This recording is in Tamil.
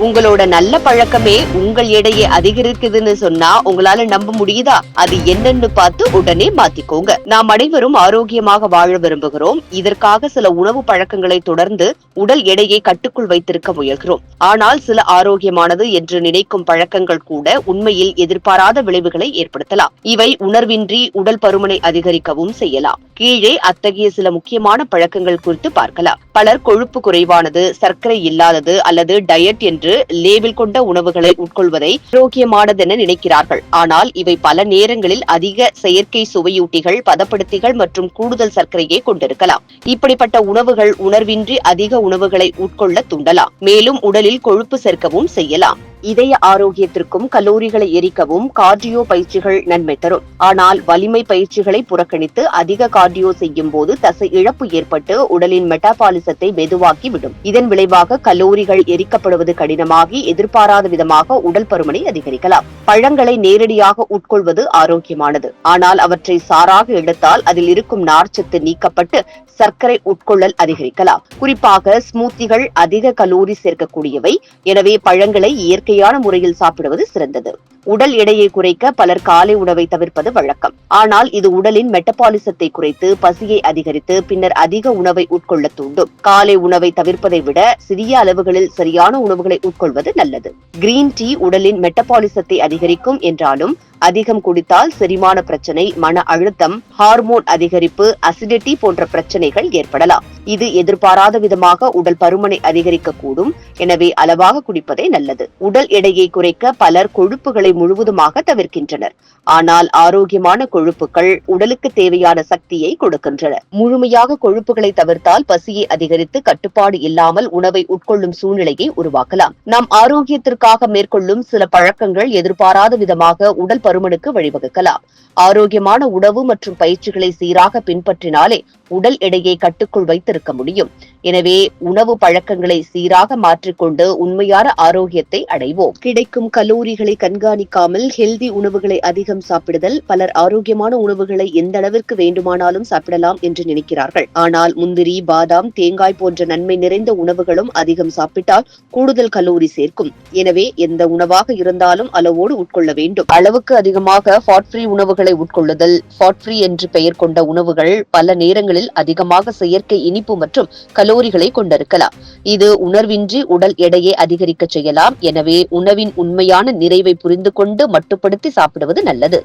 உங்களோட நல்ல பழக்கமே உங்கள் எடையை அதிகரிக்குதுன்னு சொன்னா உங்களால நம்ப முடியுதா? அது என்னன்னு பார்த்து உடனே மாத்திக்கோங்க. நாம் அனைவரும் ஆரோக்கியமாக வாழ விரும்புகிறோம். இதற்காக சில உணவு பழக்கங்களை தொடர்ந்து உடல் எடையை கட்டுக்குள் வைத்திருக்க முயல்கிறோம். ஆனால் சில ஆரோக்கியமானது என்று நினைக்கும் பழக்கங்கள் கூட உண்மையில் எதிர்பாராத விளைவுகளை ஏற்படுத்தலாம். இவை உணர்வின்றி உடல் பருமனை அதிகரிக்கவும் செய்யலாம். கீழே அத்தகைய சில முக்கியமான பழக்கங்கள் குறித்து பார்க்கலாம். பலர் கொழுப்பு குறைவானது சர்க்கரை இல்லாதது அல்லது டயட் என்று லேபிள் கொண்ட உணவுகளை உட்கொள்வதை ஆரோக்கியமானதென நினைக்கிறார்கள். ஆனால் இவை பல நேரங்களில் அதிக செயற்கை சுவையூட்டிகள் பதப்படுத்திகள் மற்றும் கூடுதல் சர்க்கரையை கொண்டிருக்கலாம். இப்படிப்பட்ட உணவுகள் உணர்வின்றி அதிக உணவுகளை உட்கொள்ள தூண்டலாம். மேலும் உடலில் கொழுப்பு சேர்க்கவும் செய்யலாம். இதய ஆரோக்கியத்திற்கும் கலோரிகளை எரிக்கவும் கார்டியோ பயிற்சிகள் நன்மை தரும். ஆனால் வலிமை பயிற்சிகளை புறக்கணித்து அதிக கார்டியோ செய்யும் போது தசை இழப்பு ஏற்பட்டு உடலின் மெட்டாபாலிசத்தை மெதுவாக்கி விடும் இதன் விளைவாக கலோரிகள் எரிக்கப்படுவது கடினமாகி எதிர்பாராத விதமாக உடல் பருமனை அதிகரிக்கலாம். பழங்களை நேரடியாக உட்கொள்வது ஆரோக்கியமானது. ஆனால் அவற்றை சாராக எடுத்தால் அதில் இருக்கும் நார்ச்சத்து நீக்கப்பட்டு சர்க்கரை உட்கொள்ளல் அதிகரிக்கலாம். குறிப்பாக ஸ்மூத்திகள் அதிக கலோரி சேர்க்கக்கூடியவை. எனவே பழங்களை இயற்கையான முறையில் சாப்பிடுவது சிறந்தது. உடல் எடையை குறைக்க பலர் காலை உணவை தவிர்ப்பது வழக்கம். ஆனால் இது உடலின் மெட்டபாலிசத்தை குறைத்து பசியை அதிகரித்து பின்னர் அதிக உணவை உட்கொள்ள தூண்டும். காலை உணவை தவிர்ப்பதை விட சிறிய அளவுகளில் சரியான உணவுகளை உட்கொள்வது நல்லது. கிரீன் டீ உடலின் மெட்டபாலிசத்தை அதிகரிக்கும் என்றாலும் அதிகம் குடித்தால் செரிமான பிரச்சனை மன அழுத்தம் ஹார்மோன் அதிகரிப்பு அசிடிட்டி போன்ற பிரச்சனைகள் ஏற்படலாம். இது எதிர்பாராத விதமாக உடல் பருமனை அதிகரிக்க கூடும் எனவே அளவாக குடிப்பதே நல்லது. உடல் எடையை குறைக்க பலர் கொழுப்புகளை முழுவதுமாக தவிர்க்கின்றனர். ஆனால் ஆரோக்கியமான கொழுப்புகள் உடலுக்கு தேவையான சக்தியை கொடுக்கின்றன. முழுமையாக கொழுப்புகளை தவிர்த்தால் பசியை அதிகரித்து கட்டுப்பாடு இல்லாமல் உணவை உட்கொள்ளும் சூழ்நிலையை உருவாக்கலாம். நாம் ஆரோக்கியத்திற்காக மேற்கொள்ளும் சில பழக்கங்கள் எதிர்பாராத விதமாக உடல் பருமனுக்கு வழிவகுக்கலாம். ஆரோக்கியமான உணவு மற்றும் பயிற்சிகளை சீராக பின்பற்றினாலே உடல் எடையை கட்டுக்குள் வைத்திருக்க முடியும். எனவே உணவு பழக்கங்களை சீராக மாற்றிக்கொண்டு உண்மையான ஆரோக்கியத்தை அடைவோம். கிடைக்கும் கலோரிகளை கண்காணிக்காமல் ஹெல்தி உணவுகளை அதிகம் சாப்பிடுதல் பலர் ஆரோக்கியமான உணவுகளை எந்த அளவிற்கு வேண்டுமானாலும் சாப்பிடலாம் என்று நினைக்கிறார்கள். ஆனால் முந்திரி பாதாம் தேங்காய் போன்ற நன்மை நிறைந்த உணவுகளும் அதிகம் சாப்பிட்டால் கூடுதல் கலோரி சேர்க்கும். எனவே எந்த உணவாக இருந்தாலும் அளவோடு உட்கொள்ள வேண்டும். அளவுக்கு அதிகமாக ஃபாட் ஃப்ரீ உணவுகளை உட்கொள்ளுதல் ஃபாட் ஃப்ரீ என்று பெயர் கொண்ட உணவுகள் பல நேரங்களில் அதிகமாக செயற்கை இனிப்பு மற்றும் கலோரிகளை கொண்டிருக்கலாம். இது உணர்வின்றி உடல் எடையை அதிகரிக்க செய்யலாம். எனவே உணவின் உண்மையான நிறைவை புரிந்து கொண்டு மட்டுப்படுத்தி சாப்பிடுவது நல்லது.